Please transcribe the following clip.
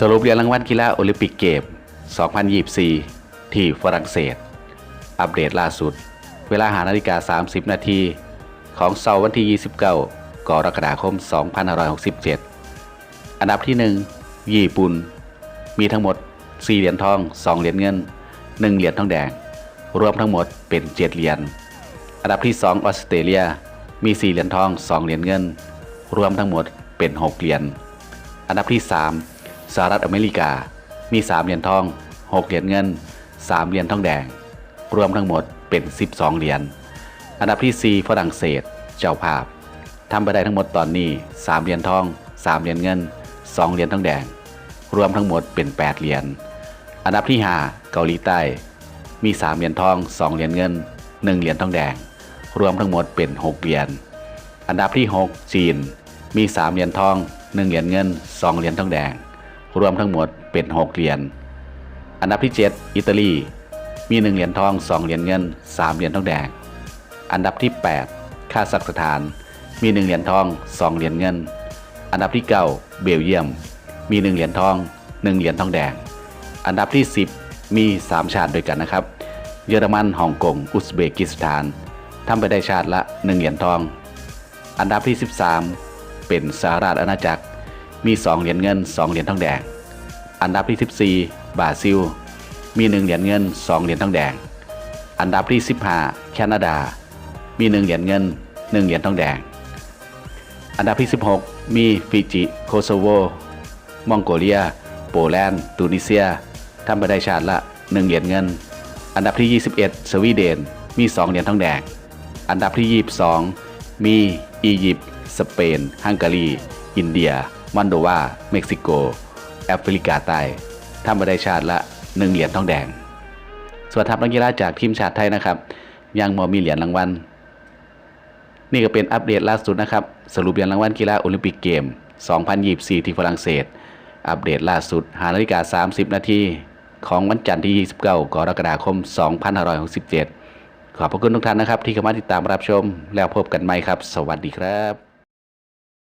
สรุปเหรียญรางวัลกีฬาโอลิมปิกเกม 2024 ที่ฝรั่งเศส อัปเดตล่าสุด เวลาหานาฬิกา 30 นาทีของเสาร์วันที่ 29 กรกฎาคม 2567 อันดับที่ 1 ญี่ปุ่น มีทั้งหมด 4 เหรียญทอง 2 เหรียญเงิน 1 เหรียญทองแดง รวมทั้งหมดเป็น 7 เหรียญ อันดับที่ 2 ออสเตรเลีย มี 4 เหรียญทอง 2 เหรียญเงิน รวมทั้งหมดเป็น 6 เหรียญ อันดับที่ 3 สหรัฐอเมริกา มี 3 เหรียญทอง 6 เหรียญเงิน 3 เหรียญทองแดง รวมทั้งหมดเป็น 12 เหรียญ อันดับที่ 4 ฝรั่งเศส เจ้าภาพทำไปได้ทั้งหมดตอนนี้ 3 เหรียญทอง 3 เหรียญเงิน 2 เหรียญทองแดง รวมทั้งหมดเป็น 8 เหรียญ อันดับที่ 5 เกาหลีใต้ มี 3 เหรียญทอง 2 เหรียญเงิน 1 เหรียญทองแดง รวมทั้งหมดเป็น 6 เหรียญ อันดับที่ 6 จีน มี 3 เหรียญทอง 1 เหรียญเงิน 2 เหรียญทองแดง รวมทั้งหมดเป็น 6 เหรียญ อันดับที่ 7 อิตาลี มี 1 เหรียญทอง 2 เหรียญเงิน 3 เหรียญทองแดง อันดับที่ 8 คาซัคสถาน มี 1 เหรียญทอง 2 เหรียญเงิน อันดับที่ 9 เบลเยียม มี 1 เหรียญทอง 1 เหรียญทองแดง อันดับที่ 10 มี 3 ชาติด้วยกันนะครับ เยอรมัน ฮ่องกง อุซเบกิสถานทำไปได้ชาติละ 1 เหรียญทอง อันดับที่ 13 เป็นสหราชอาณาจักร มี 2 เหรียญเงิน 2 เหรียญทองแดง อันดับที่ 14 บราซิล มี 1 เหรียญเงิน 2 เหรียญทองแดง อันดับที่ 15 แคนาดา มี 1 เหรียญเงิน 1 เหรียญทองแดง อันดับที่ 16 มีฟิจิ โคโซโว มองโกเลีย โปแลนด์ ตูนิเซียทำไปได้ชาติละ 1 เหรียญเงิน อันดับที่ 21 สวีเดน มี 2 เหรียญทองแดง อันดับที่ 22 มี อียิปต์ สเปน ฮังการี อินเดีย มอนโดวา เม็กซิโก แอฟริกาใต้ทำไปได้ชาติละ1เหรียญทองแดง ส่วนทัพนักกีฬาจากทีมชาติไทยนะครับ ยังมอมีเหรียญรางวัล นี่ก็เป็นอัปเดตล่าสุดนะครับ สรุปเหรียญรางวัลกีฬาโอลิมปิกเกม 2024 ที่ฝรั่งเศส อัปเดตล่าสุดหานาฬิกา30 นาทีของวันจันทร์ที่ 29 กรกฎาคม 2567 ขอบพระคุณทุกท่านนะครับ ที่เข้ามาติดตามรับชม แล้วพบกันใหม่ครับ สวัสดีครับ